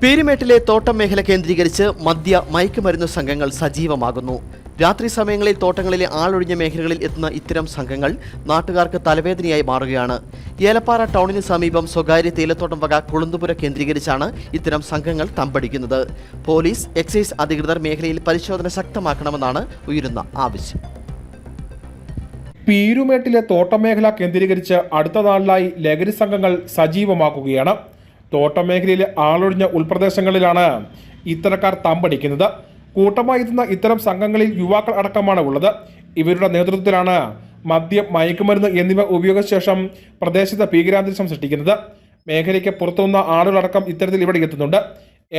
പീരുമേട്ടിലെ തോട്ടം മേഖല കേന്ദ്രീകരിച്ച് മദ്യ മയക്കുമരുന്ന് സംഘങ്ങൾ സജീവമാകുന്നു. രാത്രി സമയങ്ങളിൽ തോട്ടങ്ങളിലെ ആളൊഴിഞ്ഞ മേഖലകളിൽ എത്തുന്ന ഇത്തരം സംഘങ്ങൾ നാട്ടുകാർക്ക് തലവേദനയായി മാറുകയാണ്. ഏലപ്പാറ ടൗണിന് സമീപം സ്വകാര്യ തേയിലത്തോട്ടം വക കുളുന്തുപുര കേന്ദ്രീകരിച്ചാണ് ഇത്തരം സംഘങ്ങൾ തമ്പടിക്കുന്നത്. പോലീസ് എക്സൈസ് അധികൃതർ മേഖലയിൽ പരിശോധന ശക്തമാക്കണമെന്നാണ് ഉയരുന്ന ആവശ്യം. പീരുമേട്ടിലെ തോട്ടമേഖല കേന്ദ്രീകരിച്ച് അടുത്ത നാളിലായി ലഹരി സംഘങ്ങൾ സജീവമാക്കുകയാണ്. തോട്ടമേഖലയിലെ ആളൊഴിഞ്ഞ ഉൾപ്രദേശങ്ങളിലാണ് ഇത്തരക്കാർ തമ്പടിക്കുന്നത്. കൂട്ടമായി എത്തുന്ന ഇത്തരം സംഘങ്ങളിൽ യുവാക്കൾ അടക്കമാണ് ഉള്ളത്. ഇവരുടെ നേതൃത്വത്തിലാണ് മദ്യം മയക്കുമരുന്ന് എന്നിവ ഉപയോഗിച്ച ശേഷം പ്രദേശത്ത് ഭീകരാന്തരീക്ഷം സൃഷ്ടിക്കുന്നത്. മേഖലയ്ക്ക് പുറത്തുനിന്ന ആളുകളടക്കം ഇത്തരത്തിൽ ഇവിടെ എത്തുന്നുണ്ട്.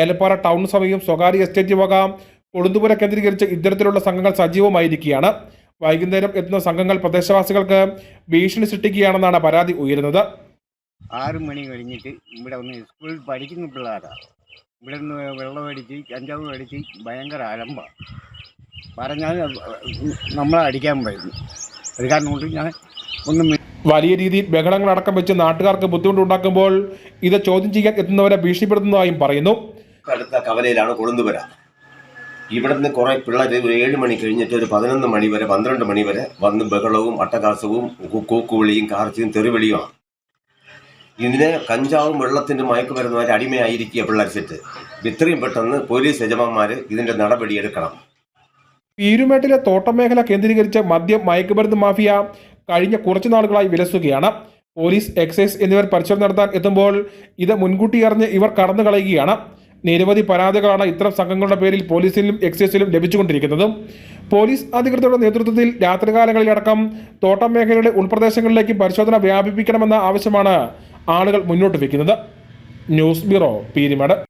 ഏലപ്പാറ ടൗൺ സമയം സ്വകാര്യ എസ്റ്റേറ്റ് വക കൊളുന്തുപുര കേന്ദ്രീകരിച്ച് ഇത്തരത്തിലുള്ള സംഘങ്ങൾ സജീവമായിരിക്കുകയാണ്. വൈകുന്നേരം എത്തുന്ന സംഘങ്ങൾ പ്രദേശവാസികൾക്ക് ഭീഷണി സൃഷ്ടിക്കുകയാണെന്നാണ് പരാതി ഉയരുന്നത്. ആറ് മണി കഴിഞ്ഞിട്ട് ഇവിടെ ഒന്ന് സ്കൂളിൽ പഠിക്കുന്ന പിള്ളേരാണ് ഇവിടെ നിന്ന് വെള്ളം അടിച്ച് കഞ്ചാവ് അടിച്ച് ഭയങ്കര അലമ്പാണ് പറഞ്ഞാൽ നമ്മളെ അടിക്കാൻ പറ്റുന്നു അത് കാരണം കൊണ്ട് ഞാൻ ഒന്നും വലിയ രീതിയിൽ ബഹളങ്ങൾ അടക്കം വെച്ച് നാട്ടുകാർക്ക് ബുദ്ധിമുട്ടുണ്ടാക്കുമ്പോൾ ഇത് ചോദ്യം ചെയ്യാൻ എത്തുന്നവരെ ഭീഷണിപ്പെടുത്തുന്നതായും പറയുന്നു. അടുത്ത കവലയിലാണ് കൊളുന്തുപുര ഇവിടുന്ന് കുറെ പിള്ളേർ ഒരു ഏഴ് മണി കഴിഞ്ഞിട്ട് ഒരു പതിനൊന്ന് മണി വരെ പന്ത്രണ്ട് മണി വരെ വന്ന് ബഹളവും അട്ടകാസവും കൂക്കുവിളിയും കാർച്ചയും തെറിവിളിയുമാണ്. ഇതിന് കഞ്ചാവും വെള്ളത്തിന്റെ മയക്കുമരുന്നുമായിട്ട് അടിമയായിരിക്കുക പിള്ളേർ സെറ്റ്. ഇത്രയും പെട്ടെന്ന് പോലീസ് യജമാന്മാർ ഇതിന്റെ നടപടിയെടുക്കണം പീരുമേട്ടിലെ തോട്ടമേഖല കേന്ദ്രീകരിച്ച മദ്യം മയക്കുമരുന്ന് മാഫിയ കഴിഞ്ഞ കുറച്ചു നാളുകളായി വിലസുകയാണ്. പോലീസ് എക്സൈസ് എന്നിവർ പരിശോധന നടത്താൻ എത്തുമ്പോൾ ഇത് മുൻകൂട്ടി അറിഞ്ഞ് ഇവർ കടന്നു കളയുകയാണ്. നിരവധി പരാതികളാണ് ഇത്തരം സംഘങ്ങളുടെ പേരിൽ പോലീസിലും എക്സൈസിലും ലഭിച്ചുകൊണ്ടിരിക്കുന്നത്. പോലീസ് അധികൃതരുടെ നേതൃത്വത്തിൽ രാത്രികാലങ്ങളിലടക്കം തോട്ടം മേഖലയുടെ ഉൾപ്രദേശങ്ങളിലേക്ക് പരിശോധന വ്യാപിപ്പിക്കണമെന്ന ആവശ്യമാണ് ആളുകൾ മുന്നോട്ട് വയ്ക്കുന്നത് ന്യൂസ് ബ്യൂറോ പീരിമേട്.